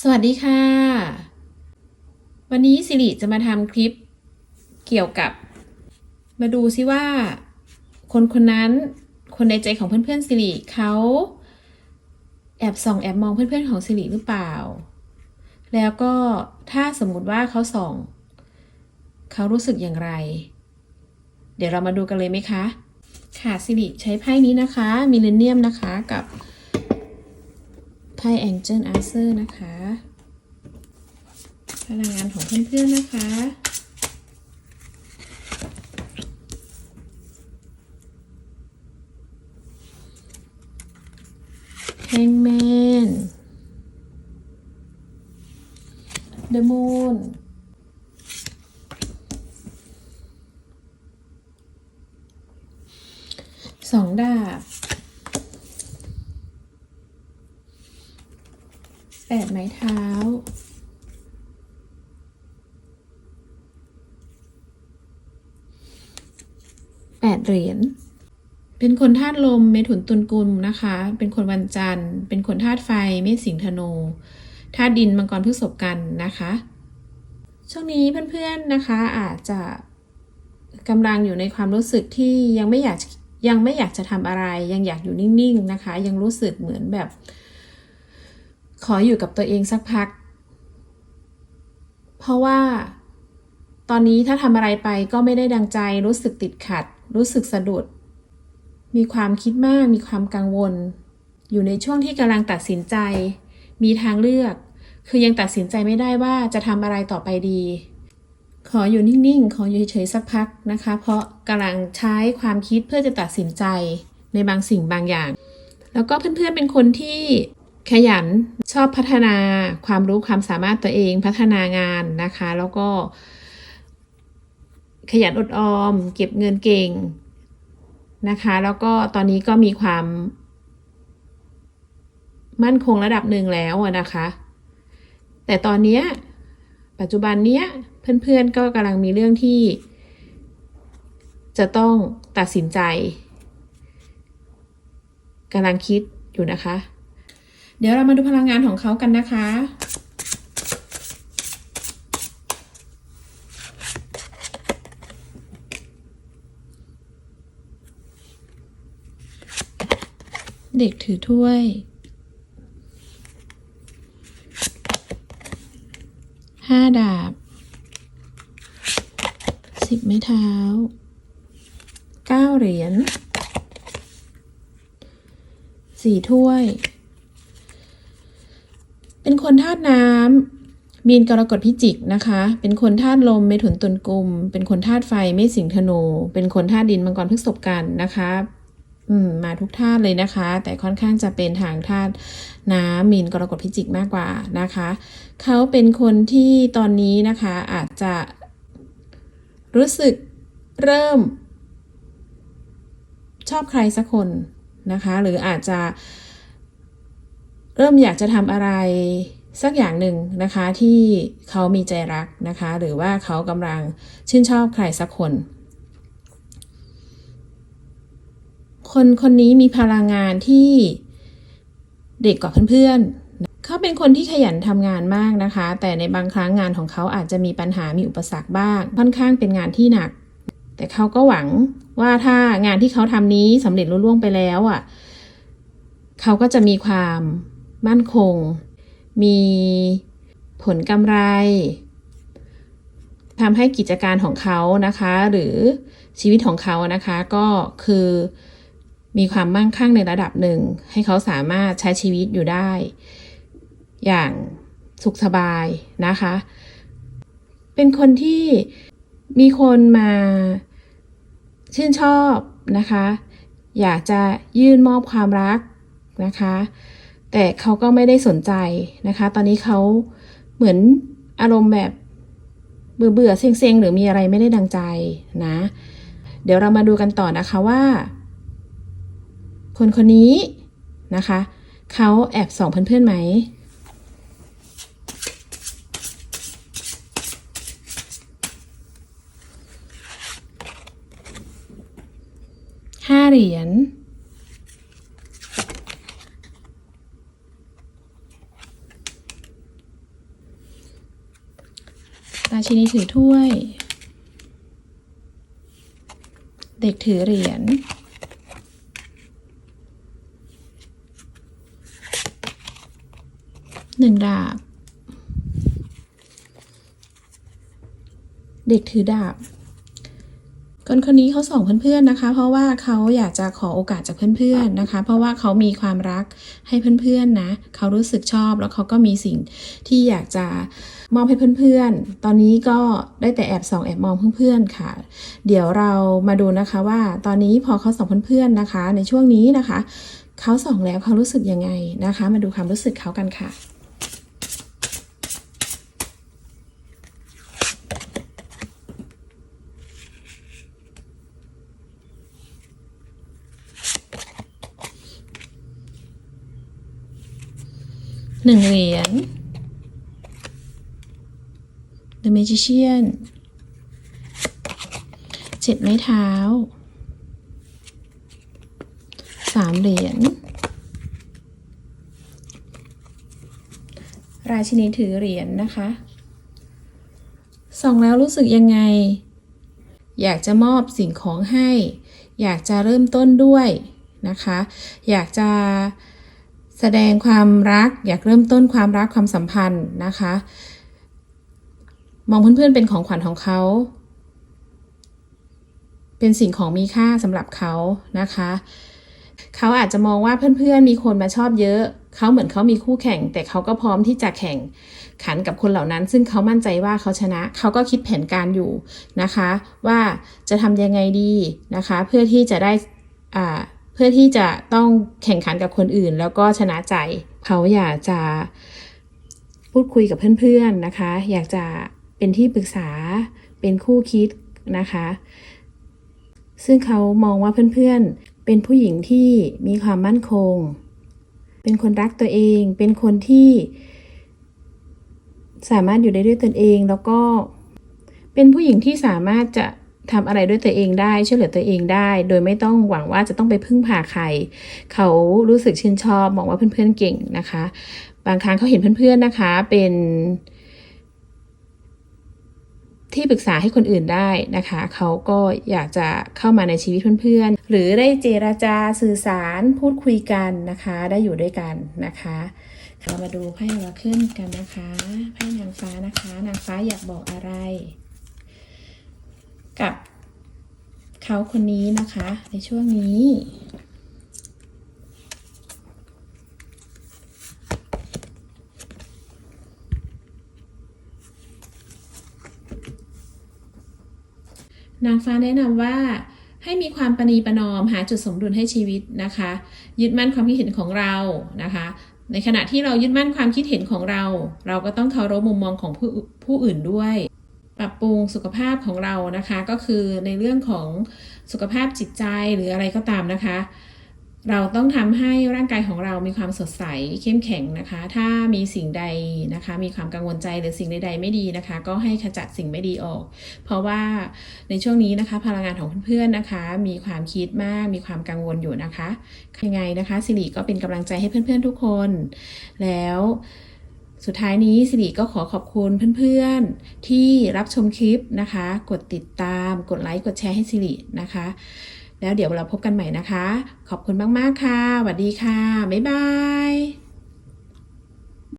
สวัสดีค่ะ วันนี้สิริจะมาทำคลิปเกี่ยวกับ มาดูซิว่า คนคนนั้นคนในใจของเพื่อนๆสิริเขาแอบส่องแอบมองเพื่อนๆของสิริหรือเปล่า แล้วก็ถ้าสมมุติว่าเขาส่องเขารู้สึกอย่างไร เดี๋ยวเรามาดูกันเลยไหมคะ ค่ะสิริใช้ไพ่นี้นะคะมิเลเนียมนะคะกับ พ่แองเจิลอาร์เซอร์นะคะ พลังงานของเพื่อนๆนะคะ แฮงแมน เดอะมูนสองดาบ แปดไม้เท้า แปดเหรียญ เป็นคนธาตุลมเมถุนตุลกุลนะคะ เป็นคนวันจันทร์ เป็นคนธาตุไฟเมษสิงห์ธนู ธาตุดินมังกรพฤษภกันนะคะ ช่วงนี้เพื่อนๆนะคะอาจจะกำลังอยู่ในความรู้สึกที่ยังไม่อยากยังไม่อยากจะทำอะไร ยังอยากอยู่นิ่งๆนะคะ ยังรู้สึกเหมือนแบบ ขออยู่กับตัวเองสักพัก เพราะว่า ตอนนี้ถ้าทำอะไรไปก็ไม่ได้ดังใจ รู้สึกติดขัด รู้สึกสะดุด มีความคิดมาก มีความกังวล อยู่ในช่วงที่กำลังตัดสินใจ มีทางเลือก คือยังตัดสินใจไม่ได้ว่าจะทำอะไรต่อไปดี ขออยู่นิ่งๆ ขออยู่เฉยๆสักพักนะคะ เพราะกำลังใช้ความคิดเพื่อจะตัดสินใจในบางสิ่งบางอย่าง แล้วก็เพื่อนๆเป็นคนที่ ขยันชอบพัฒนาความรู้ความสามารถตัวเองพัฒนางานนะคะ แล้วก็ ขยันอดออม เก็บเงินเก่งนะคะ แล้วก็ตอนนี้ก็มีความ มั่นคงระดับหนึ่งแล้วนะคะ แต่ตอนนี้ปัจจุบันเนี้ยเพื่อนๆก็กำลังมีเรื่องที่ จะต้องตัดสินใจกำลังคิดอยู่นะคะ ดี๋ยวเรามาดูพลังงานของเขากันนะคะ เด็กถือถ้วย ห้าดาบ สิบไม้เท้า เก้าเหรียญ สี่ถ้วย คนธาตุน้ำมีนกรกฎพิจิกนะคะ เป็นคนธาตุลมเมถุนตุลกุม เป็นคนธาตุไฟเมษสิงธนู เป็นคนธาตุดินมังกรพฤษภกันนะคะอืมมาทุกธาตุเลยนะคะ แต่ค่อนข้างจะเป็นทางธาตุน้ำมีนกรกฎพิจิกมากกว่านะคะ เขาเป็นคนที่ตอนนี้นะคะอาจจะรู้สึกเริ่ม ชอบใครสักคนนะคะ หรืออาจจะเเริ่มอยากจะทำอะไรสักอย่างหนึ่งนะคะที่เขามีใจรักนะคะ หรือว่าเขากำลังชื่นชอบใครสักคน คนคนนี้มีพลังงานที่เด็กกว่าเพื่อนๆ เขาเป็นคนที่ขยันทำงานมากนะคะ แต่ในบางครั้งงานของเขาอาจจะมีปัญหามีอุปสรรคบ้าง ค่อนข้างเป็นงานที่หนัก แต่เขาก็หวังว่าถ้างานที่เขาทำนี้สำเร็จรุ่ล่วงไปแล้วอะ เขาก็จะมีความ มั่นคง มีผลกำไรทำให้กิจการของเขานะคะ หรือชีวิตของเขานะคะก็คือมีความมั่งคั่งในระดับหนึ่ง ให้เขาสามารถใช้ชีวิตอยู่ได้ อย่างสุขสบายนะคะ เป็นคนที่มีคนมาชื่นชอบนะคะ อยากจะยื่นมอบความรักนะคะ แต่เขาก็ไม่ได้สนใจนะคะ ตอนนี้เขาเหมือนอารมณ์แบบเบื่อเบื่อเซ็งๆ หรือมีอะไรไม่ได้ดังใจนะ เดี๋ยวเรามาดูกันต่อนะคะว่า คนคนนี้นะคะเขาแอบส่องเพื่อนๆไหมห้าเหรียญ ชินีถือถ้วย เด็กถือเหรียญ หนึ่งดาบ เด็กถือดาบ คนคนนี้เขาส่งเพื่อนๆนะคะ เพราะว่าเขาอยากจะขอโอกาสจากเพื่อนๆนะคะ เพราะว่าเขามีความรักให้เพื่อนๆนะเขารู้สึกชอบแล้วเขาก็มีสิ่งที่อยากจะมอบให้เพื่อนๆ ตอนนี้ก็ได้แต่แอบส่องแอบมองเพื่อนๆค่ะ เดี๋ยวเรามาดูนะคะว่าตอนนี้พอเขาส่องเพื่อนๆนะคะ ในช่วงนี้นะคะ เขาส่องแล้วเขารู้สึกยังไงนะคะ มาดูความรู้สึกเขากันค่ะ หนึ่งเหรียญ The Magician เจ็ดไม้เท้าสามเหรียญ ราชินีถือเหรียญนะคะ ส่องแล้วรู้สึกยังไง อยากจะมอบสิ่งของให้ อยากจะเริ่มต้นด้วยนะคะ อยากจะ แสดงความรักอยากเริ่มต้นความรักความสัมพันธ์นะคะ มองเพื่อนๆเป็นของขวัญของเขา เป็นสิ่งของมีค่าสำหรับเขานะคะ เขาอาจจะมองว่าเพื่อนๆมีคนมาชอบเยอะ เขาเหมือนเขามีคู่แข่ง แต่เขาก็พร้อมที่จะแข่งขันกับคนเหล่านั้น ซึ่งเขามั่นใจว่าเขาชนะ เขาก็คิดแผนการอยู่นะคะ ว่าจะทำยังไงดีนะคะ เพื่อที่จะได้อ่า เพื่อที่จะต้องแข่งขันกับคนอื่น แล้วก็ชนะใจเขาอยากจะพูดคุยกับเพื่อนๆนะคะ อยากจะเป็นที่ปรึกษาเป็นคู่คิดนะคะ ซึ่งเขามองว่าเพื่อนๆ เป็นผู้หญิงที่มีความมั่นคง เป็นคนรักตัวเอง เป็นคนที่ สามารถอยู่ได้ด้วยตนเอง แล้วก็เป็นผู้หญิงที่สามารถจะ ทำอะไรด้วยตัวเองได้ช่วยเหลือตัวเองได้ โดยไม่ต้องหวังว่าจะต้องไปพึ่งพาใคร เขารู้สึกชื่นชอบมองว่าเพื่อนๆเก่งนะคะ บางครั้งเขาเห็นเพื่อนๆนะคะ เป็นที่ปรึกษาให้คนอื่นได้นะคะ เขาก็อยากจะเข้ามาในชีวิตเพื่อนๆ หรือได้เจราจาสื่อสารพูดคุยกันนะคะ ได้อยู่ด้วยกันนะคะเรามาดูไพ่เราขึ้นกันนะคะไพ่นางฟ้านะคะ นางฟ้าอยากบอกอะไร กับเขาคนนี้นะคะ ในช่วงนี้นางฟ้าแนะนำว่าให้มีความปรนีประนอมหาจุดสมดุลให้ชีวิตนะคะ ยึดมั่นความคิดเห็นของเรานะคะ ในขณะที่เรายึดมั่นความคิดเห็นของเรา เราก็ต้องเคารพมุมมองของผู้ผู้อื่นด้วย ปรับปรุงสุขภาพของเรานะคะ ก็คือในเรื่องของสุขภาพจิตใจหรืออะไรก็ตามนะคะ เราต้องทำให้ร่างกายของเรามีความสดใสเข้มแข็งนะคะ ถ้ามีสิ่งใดนะคะ มีความกังวลใจหรือสิ่งใดๆไม่ดีนะคะ ก็ให้ขจัดสิ่งไม่ดีออก เพราะว่าในช่วงนี้นะคะ พลังงานของเพื่อนๆนะคะ มีความคิดมากมีความกังวลอยู่นะคะยังไงนะคะสิริก็เป็นกำลังใจให้เพื่อนๆทุกคน แล้ว สุดท้ายนี้สิริก็ขอขอบคุณเพื่อนๆ ที่รับชมคลิปนะคะ กดติดตาม กดไลค์ กดแชร์ให้สิรินะคะ แล้วเดี๋ยวเราพบกันใหม่นะคะ ขอบคุณมากๆค่ะสวัสดีค่ะ บ๊ายบาย